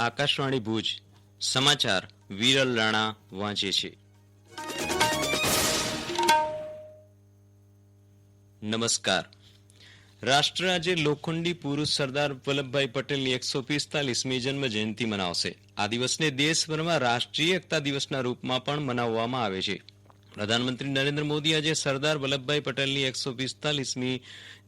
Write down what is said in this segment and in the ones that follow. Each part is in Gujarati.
આકાશવાણી ભુજ, સમાચાર વિરલ રાણા વાંચે છે. નમસ્કાર. રાષ્ટ્ર આજે લોખંડી પુરુષ સરદાર વલ્લભભાઈ પટેલની એકસો પિસ્તાલીસમી જન્મ જયંતિ મનાવશે. આ દિવસને દેશભરમાં રાષ્ટ્રીય એકતા દિવસના રૂપમાં પણ મનાવવામાં આવે છે. પ્રધાનમંત્રી નરેન્દ્ર મોદી આજે સરદાર વલ્લભભાઈ પટેલની એકસો પિસ્તાલીસમી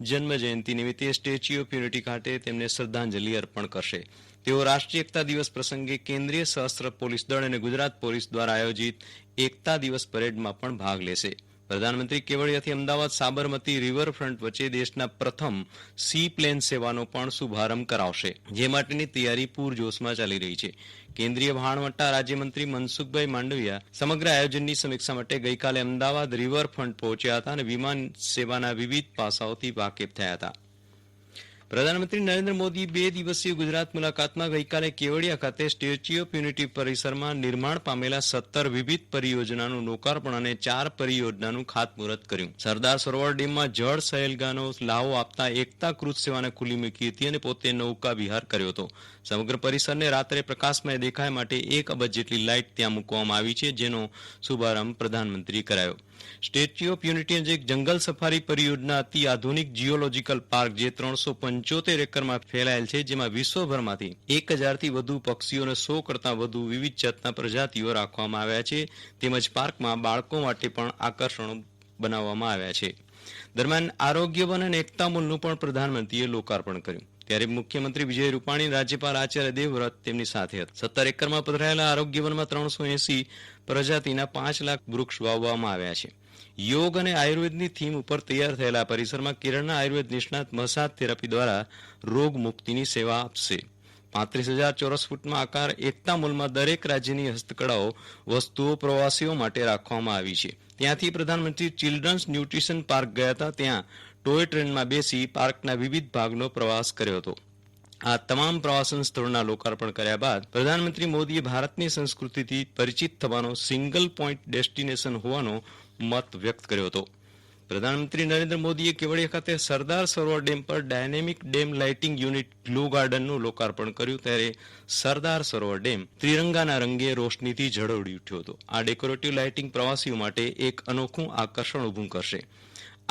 જન્મજયંતિ નિમિત્તે સ્ટેચ્યુ ઓફ યુનિટી ખાતે તેમને શ્રદ્ધાંજલિ અર્પણ કરશે. તેઓ રાષ્ટ્રીય એકતા દિવસ પ્રસંગે કેન્દ્રીય સહસ્ત્ર પોલીસ દળ અને ગુજરાત પોલીસ દ્વારા આયોજિત એકતા દિવસ પરેડમાં પણ ભાગ લેશે. પ્રધાનમંત્રી કેવડિયાથી અમદાવાદ સાબરમતી રિવરફ્રન્ટ વચ્ચે દેશના પ્રથમ સી પ્લેન સેવાનો પણ શુભારંભ કરાવશે, જે માટેની તૈયારી પૂરજોશમાં ચાલી રહી છે. કેન્દ્રીય વહાણવટા રાજ્યમંત્રી મનસુખભાઈ માંડવિયા સમગ્ર આયોજનની સમીક્ષા માટે ગઈકાલે અમદાવાદ રિવરફ્રન્ટ પહોંચ્યા હતા અને વિમાન સેવાના વિવિધ પાસાઓથી વાકેફ થયા હતા. પ્રધાનમંત્રી નરેન્દ્ર મોદી બે દિવસીય ગુજરાત મુલાકાતમાં ગઈકાલે કેવડિયા ખાતે સ્ટેચ્યુ ઓફ યુનિટી પરિસરમાં નિર્માણ પામેલા સત્તર વિવિધ પરિયોજનાનું લોકાર્પણ અને ચાર પરિયોજનાનું ખાતમુહૂર્ત કર્યું. સરદાર સરોવર ડેમમાં જળ સહેલગાનો લાવો આપતા એકતા ક્રુઝ સેવાને ખુલ્લી મૂકી હતી અને પોતે નૌકા વિહાર કર્યો હતો. સમગ્ર પરિસરને રાત્રે પ્રકાશમય દેખાય માટે એક અબજ જેટલી લાઇટ ત્યાં મૂકવામાં આવી છે, જેનો શુભારંભ પ્રધાનમંત્રી કરાયો. સ્ટેચ્યુ ઓફ યુનિટી નજીક જંગલ સફારી પરિયોજના અતિ આધુનિક જીઓલોજીકલ પાર્ક જે ત્રણસો પંચોતેર એકરમાં ફેલાયેલ છે, જેમાં વિશ્વભરમાંથી એક હજારથી વધુ પક્ષીઓ અને સો કરતાં વધુ વિવિધ જાતના પ્રજાતિઓ રાખવામાં આવ્યા છે. તેમજ પાર્કમાં બાળકો માટે પણ આકર્ષણો બનાવવામાં આવ્યા છે. દરમિયાન આરોગ્ય વન અને એકતા મૂલનું પણ પ્રધાનમંત્રીએ લોકાર્પણ કર્યું. ત્યારે મુખ્યમંત્રી વિજય રૂપાણી, રાજ્યપાલ આચાર્ય દેવવ્રત તેમની સાથે હતા. સત્તર એકરમાં પધરાયેલા આરોગ્ય વનમાં ત્રણસો એસી પ્રજાતિના પાંચ લાખ વૃક્ષ વાવવામાં આવ્યા છે. યોગ અને આયુર્વેદની થીમ ઉપર તૈયાર થયેલા પરિસરમાં કેરળના આયુર્વેદ નિષ્ણાત મસાજ થેરાપી દ્વારા રોગ મુક્તિની સેવા આપશે. પાંત્રીસ હજાર ચોરસ ફૂટમાં આકાર એકતા મોલમાં દરેક રાજ્યની હસ્તકળાઓ, વસ્તુઓ, પ્રવાસીઓ માટે રાખવામાં આવી છે. ત્યાંથી પ્રધાનમંત્રી ચિલ્ડ્રન્સ ન્યુટ્રિશન પાર્ક ગયા હતા. ત્યાં ટોય ટ્રેનમાં બેસી પાર્કના વિવિધ ભાગનો પ્રવાસ કર્યો હતો. આ તમામ પ્રવાસન સ્થળોના લોકાર્પણ કર્યા બાદ પ્રધાનમંત્રી મોદીએ ભારતની સંસ્કૃતિથી પરિચિત થવાનો સિંગલ પોઈન્ટ ડેસ્ટિનેશન હોવાનો મત વ્યક્ત કર્યો હતો. પ્રધાનમંત્રી નરેન્દ્ર મોદીએ કેવડિયા ખાતે સરદાર સરોવર ડેમ પર dynamic dam lighting unit glow ગાર્ડનનું લોકાર્પણ કર્યું ત્યારે સરદાર સરોવર ડેમ ત્રિરંગાના રંગે રોશનીથી ઝળહળી ઉઠ્યો હતો. આ ડેકોરેટિવ લાઇટિંગ પ્રવાસીઓ માટે એક અનોખું આકર્ષણ ઊભું કરશે.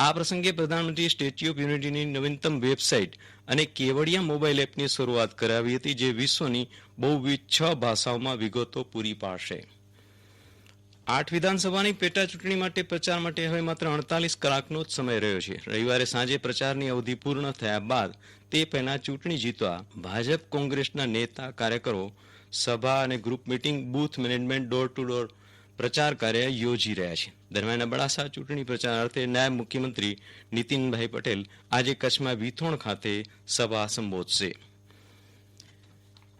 આ પ્રસંગે પ્રધાનમંત્રીએ સ્ટેચ્યુ ઓફ યુનિટીની નવીનતમ વેબસાઇટ અને કેવડિયા મોબાઈલ એપની શરૂઆત કરાવી હતી, જે વિશ્વની બહુવિધ છ ભાષાઓમાં વિગતો પૂરી પાડશે. આઠ વિધાનસભાની પેટા ચૂંટણી માટે પ્રચાર માટે હવે માત્ર અડતાલીસ કલાકનો જ સમય રહ્યો છે. રવિવારે સાંજે પ્રચારની અવધિ પૂર્ણ થયા બાદ તે પહેલા ચૂંટણી જીતવા ભાજપ કોંગ્રેસના નેતા કાર્યકરો, સભા અને group meeting, booth management, door to door પ્રચાર કાર્ય યોજી રહ્યા છે. દરમિયાન અબડાસા ચૂંટણી પ્રચાર અર્થે નાયબ મુખ્યમંત્રી નીતિનભાઈ પટેલ આજે કચ્છમાં વિથોણ ખાતે સભા સંબોધશે.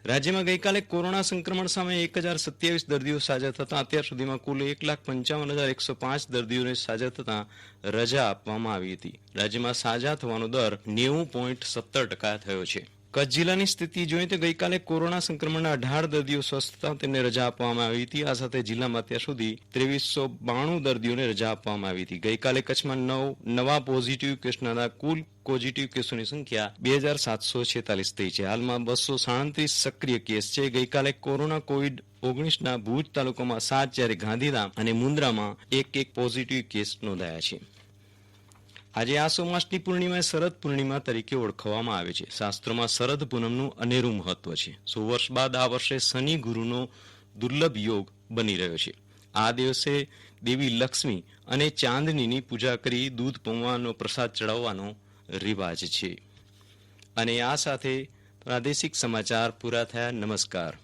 રાજ્યમાં ગઈકાલે કોરોના સંક્રમણ સામે એક હજાર સત્યાવીસ દર્દીઓ સાજા થતાં અત્યાર સુધીમાં કુલ એક લાખ પંચાવન હજાર એકસો પાંચ દર્દીઓને સાજા થતાં રજા આપવામાં આવી હતી. રાજ્યમાં સાજા થવાનો દર નેવું પોઈન્ટ સત્તર ટકા થયો છે. કચ્છ જિલ્લાની સ્થિતિ જોઈએ તો ગઈકાલે કોરોના સંક્રમણના અઢાર દર્દીઓ સ્વસ્થ થતાં તેમને રજા આપવામાં આવી હતી. આ સાથે જિલ્લામાં અત્યાર સુધી ત્રેવીસો બાણું દર્દીઓને રજા આપવામાં આવી હતી. ગઈકાલે કચ્છમાં નવ, નવા પોઝિટિવ કેસના કુલ પોઝિટિવ કેસોની સંખ્યા બે હજાર સાતસો છેતાલીસ થઈ છે. હાલમાં બસો સાડત્રીસ સક્રિય કેસ છે. ગઈકાલે કોરોના કોવિડ ઓગણીસના ભુજ તાલુકામાં સાત, જ્યારે ગાંધીધામ અને મુન્દ્રામાં એક એક પોઝિટિવ કેસ નોંધાયા છે. આજે આસો માસની પૂર્ણિમા શરદ પૂર્ણિમા તરીકે ઓળખવામાં આવે છે. શાસ્ત્રોમાં શરદ પૂનમનું અનેરું મહત્વ છે. સો વર્ષ બાદ આ વર્ષે શનિ ગુરુનો દુર્લભ યોગ બની રહ્યો છે. આ દિવસે દેવી લક્ષ્મી અને ચાંદનીની પૂજા કરી દૂધ પૌવાનો પ્રસાદ ચડાવવાનો રિવાજ છે. અને આ સાથે પ્રાદેશિક સમાચાર પૂરા થયા. નમસ્કાર.